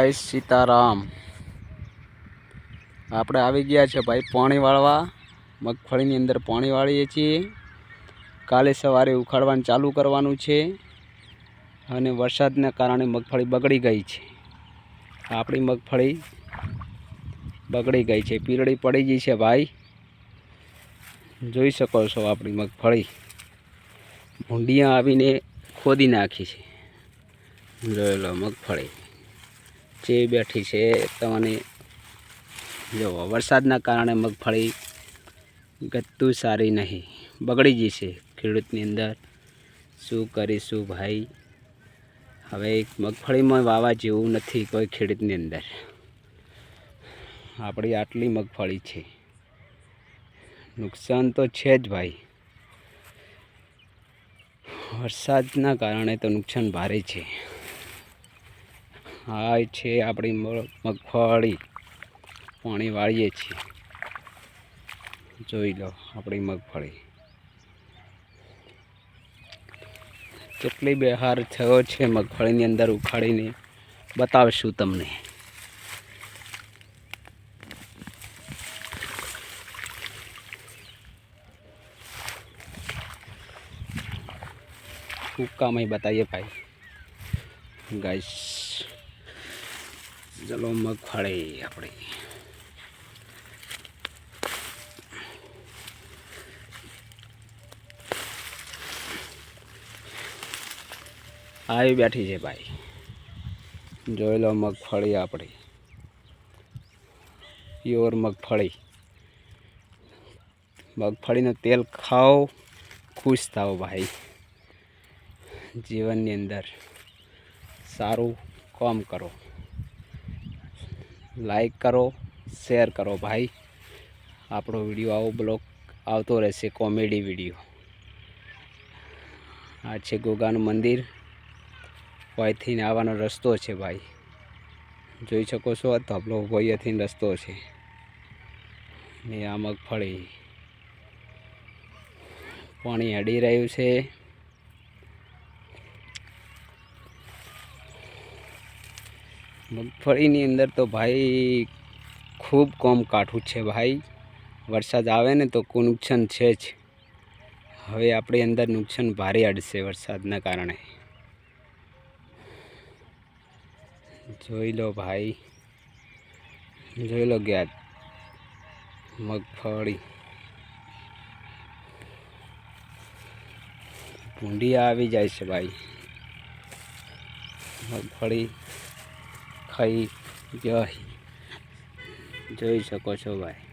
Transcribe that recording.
જય સીતારામ. આપણે આવી ગયા છે ભાઈ પાણી વાળવા મગફળીની અંદર પાણી વાળીએ છીએ. કાલે સવારે ઉખાડવાનું ચાલુ કરવાનું છે અને વરસાદના કારણે મગફળી બગડી ગઈ છે. આપણી મગફળી બગડી ગઈ છે. પીરળી પડી ગઈ છે ભાઈ. જોઈ શકો છો આપણી મગફળી. ભૂંડિયા આવીને ખોદી નાખી છે. જોયેલો મગફળી. જે બેઠી છે તમને જુઓ વરસાદના કારણે મગફળી ગતું સારી નહીં. બગડી ગઈ છે ખેડૂતની અંદર. શું કરીશું ભાઈ? હવે મગફળીમાં વાવા જેવું નથી કોઈ ખેડૂતની અંદર. આપણી આટલી મગફળી છે. નુકસાન તો છે જ ભાઈ. વરસાદના કારણે તો નુકસાન ભારે છે. આ છે આપણી મગફળી. પાણી વાળીએ છીએ. જોઈ લો આપણી મગફળી. કેટલી બેહાર થયો છે મગફળીની અંદર ઉખાડીને. બતાવશું તમને. કૂકામાં બતાવીએ ભાઈ. ગાઈશ ચલો મગફળી આપણે. આવી બેઠી છે ભાઈ. જોઈ લો મગફળી આપણી. પ્યોર મગફળી. મગફળીનું તેલ ખાઓ, ખુશ થાઓ ભાઈ. જીવનની અંદર સારું કામ કરો. લાઈક કરો, શેર કરો ભાઈ. આપણો વીડિયો આવો બ્લોગ આવતો રહેશે, કોમેડી વીડિયો. આ છે ગોગાનું મંદિર. અહીંથી આવવાનો રસ્તો છે ભાઈ. જોઈ શકો છો, આ ધબલો ઊભો રસ્તો છે. ને આ મગફળી. પાણી અડી રહ્યું છે. મગફળીની અંદર તો ભાઈ ખૂબ કોમ કાઠું છે ભાઈ. વરસાદ આવે ને તો કોઈ નુકસાન છે જ. હવે આપણી અંદર નુકસાન ભારે અડશે વરસાદના કારણે. જોઈ લો ભાઈ. જોઈ લો ગયા મગફળી. ભૂંડિયા આવી જાય છે ભાઈ. મગફળી. ખાઈ જય જોઈ શકો છો ભાઈ.